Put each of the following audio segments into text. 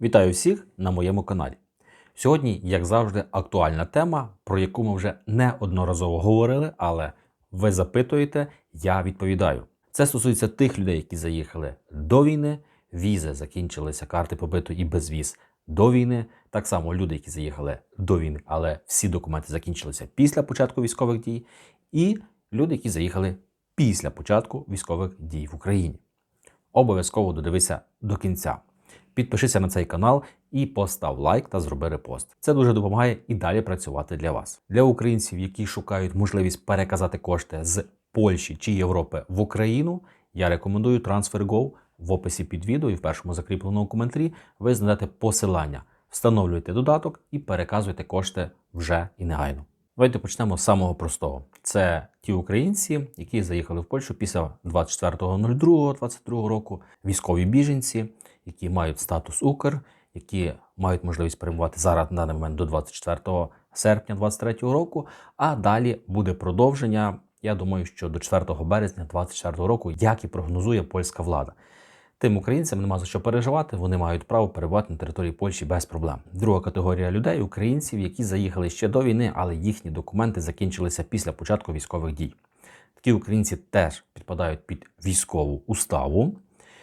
Вітаю всіх на моєму каналі. Сьогодні, як завжди, актуальна тема, про яку ми вже неодноразово говорили, але ви запитуєте, я відповідаю. Це стосується тих людей, які заїхали до війни, візи закінчилися, карти побиту і без віз до війни. Так само люди, які заїхали до війни, але всі документи закінчилися після початку військових дій, і люди, які заїхали після початку військових дій в Україні. Обов'язково додивися до кінця. Підпишися на цей канал і постав лайк та зроби репост. Це дуже допомагає і далі працювати для вас. Для українців, які шукають можливість переказати кошти з Польщі чи Європи в Україну, я рекомендую TransferGo в описі під відео і в першому закріпленому коментарі. Ви знайдете посилання, встановлюйте додаток і переказуйте кошти вже і негайно. Давайте почнемо з самого простого. Це ті українці, які заїхали в Польщу після 24.02.22 року, військові біженці, які мають статус Укр, які мають можливість перебувати зараз на даний момент до 24 серпня 2023 року. А далі буде продовження. Я думаю, що до 4 березня 2024 року, як і прогнозує польська влада. Тим українцям нема за що переживати, вони мають право перебувати на території Польщі без проблем. Друга категорія людей українців, які заїхали ще до війни, але їхні документи закінчилися після початку військових дій. Такі українці теж підпадають під військову уставу.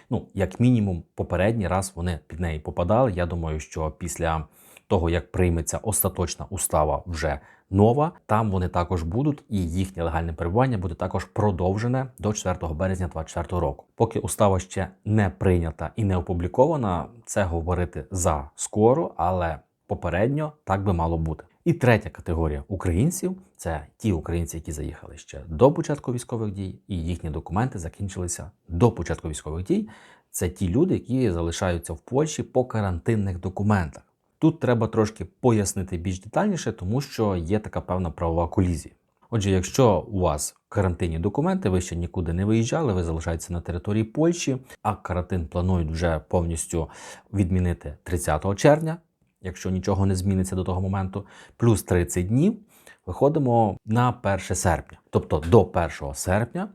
Ну, як мінімум, попередній раз вони під неї попадали. Я думаю, що після того, як прийметься остаточна устава вже нова, там вони також будуть, і їхнє легальне перебування буде також продовжене до 4 березня 2024 року. Поки устава ще не прийнята і не опублікована, це говорити за скоро, але попередньо так би мало бути. І третя категорія українців це ті українці, які заїхали ще до початку військових дій, і їхні документи закінчилися до початку військових дій. Це ті люди, які залишаються в Польщі по карантинних документах. Тут треба трошки пояснити більш детальніше, тому що є така певна правова колізія. Отже, якщо у вас карантинні документи, ви ще нікуди не виїжджали, ви залишаєтеся на території Польщі, а карантин планують вже повністю відмінити 30 червня, якщо нічого не зміниться до того моменту, плюс 30 днів, виходимо на 1 серпня. Тобто до 1 серпня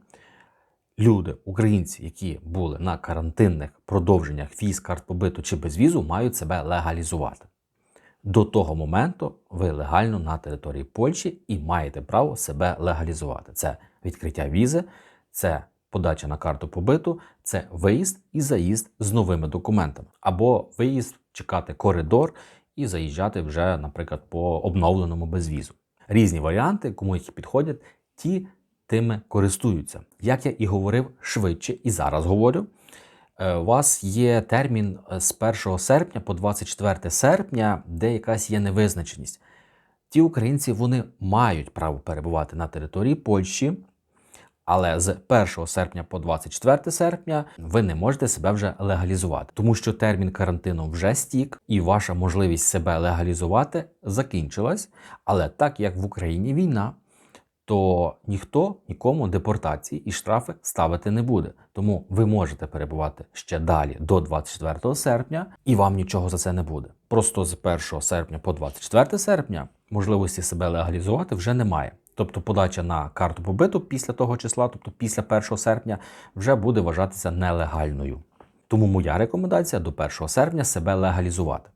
люди, українці, які були на карантинних продовженнях віз, карт побиту чи безвізу, мають себе легалізувати. До того моменту ви легально на території Польщі і маєте право себе легалізувати. Це відкриття візи, це подача на карту побиту, це виїзд і заїзд з новими документами, або виїзд, чекати коридор і заїжджати вже, наприклад, по обновленому безвізу. Різні варіанти, кому які підходять, ті тими користуються. Як я і говорив швидше, і зараз говорю. Е, У вас є термін е, з 1 серпня по 24 серпня, де якась є невизначеність. Ті українці вони мають право перебувати на території Польщі, але з 1 серпня по 24 серпня ви не можете себе вже легалізувати, тому що термін карантину вже стік, і ваша можливість себе легалізувати закінчилась. Але так як в Україні війна, то ніхто нікому депортації і штрафи ставити не буде. Тому ви можете перебувати ще далі до 24 серпня, і вам нічого за це не буде. Просто з 1 серпня по 24 серпня можливості себе легалізувати вже немає. Тобто подача на карту побиту після того числа, тобто після 1 серпня, вже буде вважатися нелегальною. Тому моя рекомендація до 1 серпня себе легалізувати.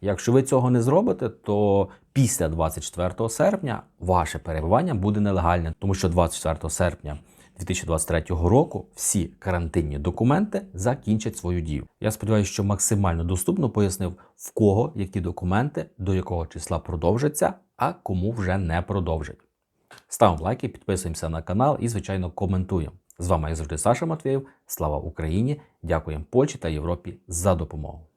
Якщо ви цього не зробите, то після 24 серпня ваше перебування буде нелегальне, тому що 24 серпня 2023 року всі карантинні документи закінчать свою дію. Я сподіваюся, що максимально доступно пояснив, в кого які документи до якого числа продовжаться, а кому вже не продовжать. Ставимо лайки, підписуємося на канал і, звичайно, коментуємо. З вами, як завжди, Саша Матвєєв. Слава Україні! Дякуємо Польщі та Європі за допомогу.